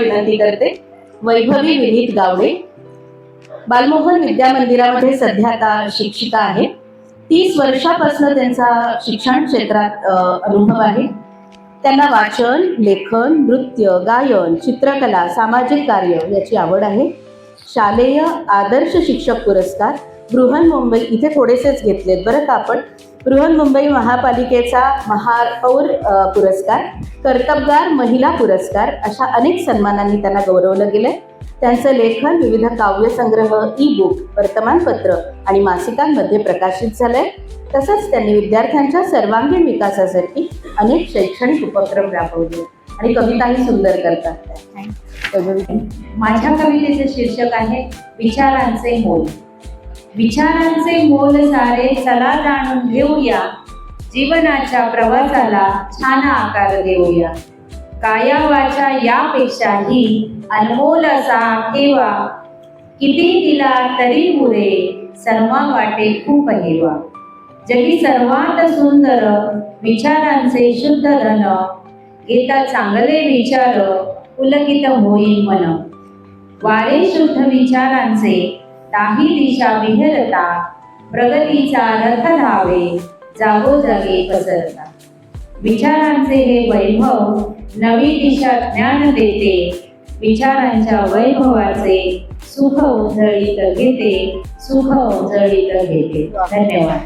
विनंती करते. वैभवी विनीत गावडे. बालमोहन विद्या मंदिरामध्ये सध्या आता शिक्षिका आहे तीस वर्षापासून त्यांचा शिक्षण क्षेत्रात अनुभव आहे. त्यांना वाचन लेखन नृत्य गायन चित्रकला सामाजिक कार्य याची आवड आहे. शालेय आदर्श शिक्षक पुरस्कार बृहन मुंबई इथे थोडेसेच घेतलेत. बरं का आपण? बृहन मुंबई महापालिकेचा महापौर पुरस्कार कर्तबगार महिला पुरस्कार अशा अनेक सन्मानांनी त्यांना गौरवलं गेलंय. त्यांचं लेखन विविध काव्यसंग्रह ई बुक वर्तमानपत्र आणि मासिकांमध्ये प्रकाशित झालंय. तसंच त्यांनी विद्यार्थ्यांच्या सर्वांगीण विकासासाठी अनेक शैक्षणिक उपक्रम राबवले आणि कविताही सुंदर करतात. माझ्या कवितेचे शीर्षक आहे विचारांचे मोल. विचारांचे मोल सारे चला जाणून घेऊया. जीवनाच्या प्रवासाला छान आकार देऊया. काया वाचा यापेक्षाही अनमोल असा ठेवा. किती दिला तरी पुरे सर्वा वाटे खूप हेवा. जगी सर्वात सुंदर विचारांचे शुद्ध धन. घेता चांगले विचार पुलकित होईल मन. वारे शुद्ध विचारांचे ताही दिशा विहरता प्रगतीचा रथ धावे जागोजागी पसरता. विचारांचे हे वैभव नवी दिशा ज्ञान देते. विचारांच्या वैभवाचे सुख उजळीत घेते सुख उजळीत घेते. धन्यवाद.